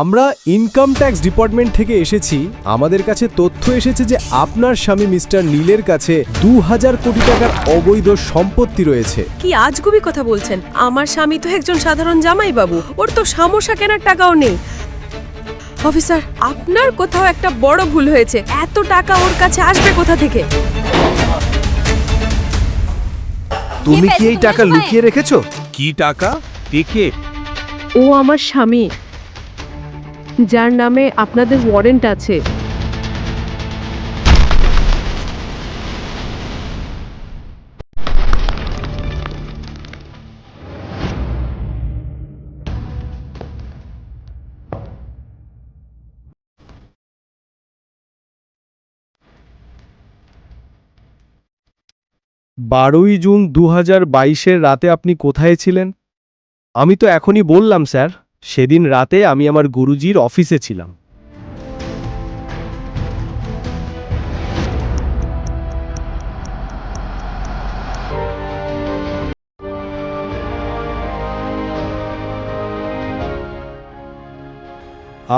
আমরা income tax department থেকে এসেছি। আমাদের কাছে তথ্য এসেছে যে আপনার স্বামী মিস্টার নীলের কাছে দু হাজার কোটি টাকার অবৈধ সম্পত্তি রয়েছে। কি আজগুবি কথা বলছেন? আমার স্বামী তো একজন সাধারণ জামাই বাবু ওর তো সামোসা কেনার টাকাও নেই। অফিসার আপনার কোথাও একটা বড় ভুল হয়েছে। এত টাকা ওর কাছে আসবে কোথা থেকে? তুমি কি এই টাকা লুকিয়ে রেখেছো? কি টাকা? দেখে ও আমার স্বামী। যার নামে আপনাদের ওয়ারেন্ট আছে। বারোই জুন দু হাজার বাইশের রাতে আপনি কোথায় ছিলেন? আমি তো এখনই বললাম, স্যার। সেদিন রাতে আমি আমার গুরুজির অফিসে ছিলাম।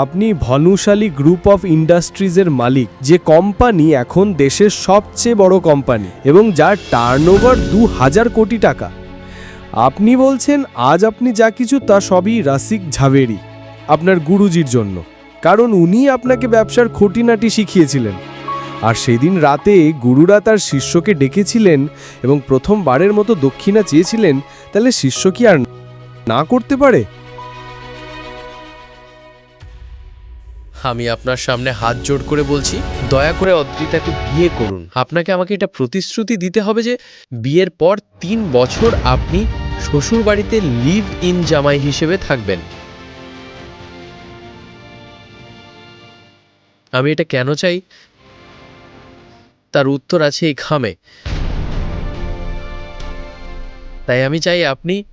আপনি ভনুশালী গ্রুপ অফ ইন্ডাস্ট্রিজের মালিক, যে কোম্পানি এখন দেশের সবচেয়ে বড় কোম্পানি এবং যার টার্নওভার দু হাজার কোটি টাকা। আপনি বলছেন, আজ আপনি যা কিছু, তা সবই রাসিক ঝাভেরি আপনার গুরুজির জন্য। কারণ উনি আপনাকে ব্যবসার খটিনাটি শিখিয়েছিলেন। আর সেদিন রাতে গুরুরা তার শিষ্যকে ডেকেছিলেন এবং প্রথমবারের মতো দক্ষিণা চেয়েছিলেন, তাহলে শিষ্য কি আর না করতে পারে? আমি আপনার সামনে হাত জোড় করে বলছি, দয়া করে অদ্রিতাকে বিয়ে করুন। আপনাকে আমাকে এটা প্রতিশ্রুতি দিতে হবে যে বিয়ের পর তিন বছর আপনি শ্বশুর বাড়িতে লিভ ইন জামাই হিসেবে থাকবেন। আমি এটা কেন চাই? তার উত্তর আছে এই খামে। তাই আমি চাই আপনি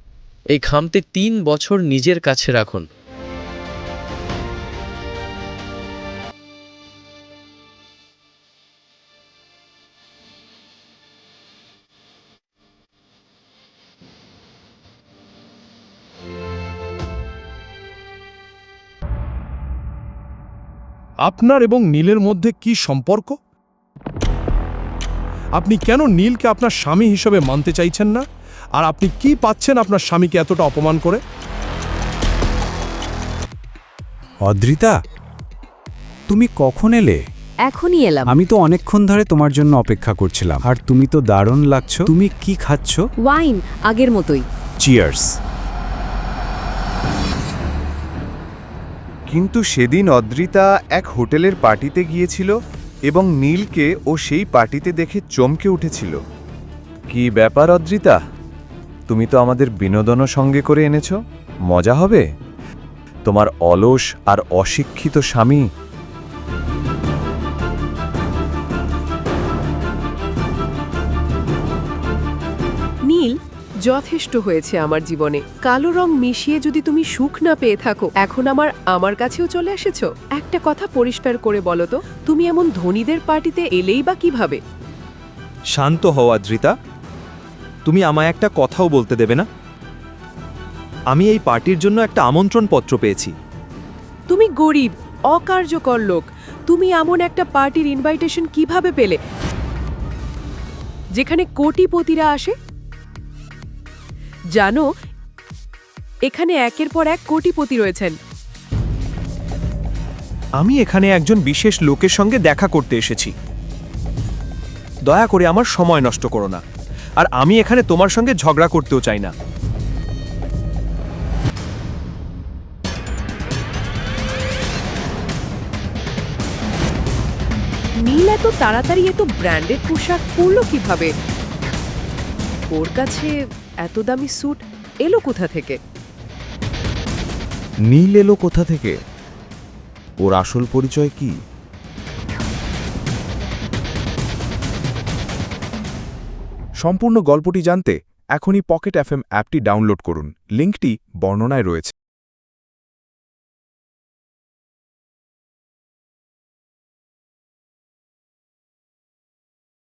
এই খামতে তিন বছর নিজের কাছে রাখুন। আপনার এবং নীলের মধ্যে কি সম্পর্ক? আপনি কেন নীলকে আপনার স্বামী হিসেবে মানতে চাইছেন না? আর আপনি কি পাচ্ছেন আপনার স্বামীকে এতটা অপমান করে? অদ্রিতা তুমি কখন এলে? এখনই এলাম। আমি তো অনেকক্ষণ ধরে তোমার জন্য অপেক্ষা করছিলাম। আর তুমি তো দারুণ লাগছো। তুমি কি খাচ্ছ? ওয়াইন আগের মতোই। চিয়ার্স কিন্তু সেদিন অদ্রিতা এক হোটেলের পার্টিতে গিয়েছিল এবং নীলকে ও সেই পার্টিতে দেখে চমকে উঠেছিল। কি ব্যাপার অদ্রিতা? তুমি তো আমাদের বিনোদনও সঙ্গে করে এনেছ। মজা হবে? তোমার অলস আর অশিক্ষিত স্বামী যথেষ্ট হয়েছে আমার জীবনে। কালো রং মিশিয়ে যদি তুমি সুখ না পেয়ে থাকো এখন আমার আমার কাছেও চলে এসেছ। একটা কথা পরিষ্কার করে বলো তো তুমি এমন ধনীদের পার্টিতে এলেই বা কীভাবে? শান্ত হও আদ্রিতা। তুমি আমায় একটা কথাও বলতে দেবে না। আমি এই পার্টির জন্য একটা আমন্ত্রণ পত্র পেয়েছি। তুমি গরিব অকার্যকর লোক। তুমি এমন একটা পার্টির ইনভাইটেশন কীভাবে পেলে? যেখানে কোটিপতিরা আসে জানো এখানে একের পর এক কোটিপতি রয়েছেন। আমি এখানে একজন বিশেষ লোকের সঙ্গে দেখা করতে এসেছি। দয়া করে আমার সময় নষ্ট করো না। আর আমি এখানে তোমার সঙ্গে ঝগড়া করতেও চাই না। নীল এত তাড়াতাড়ি এত ব্র্যান্ডেড পোশাক পরলো কীভাবে? ওর কাছে এত দামি স্যুট এলো কোথা থেকে? নীল এলো কোথা থেকে? ওর আসল পরিচয় কি? সম্পূর্ণ গল্পটি জানতে এখনই পকেট এফএম অ্যাপটি ডাউনলোড করুন। লিঙ্কটি বর্ণনায় রয়েছে।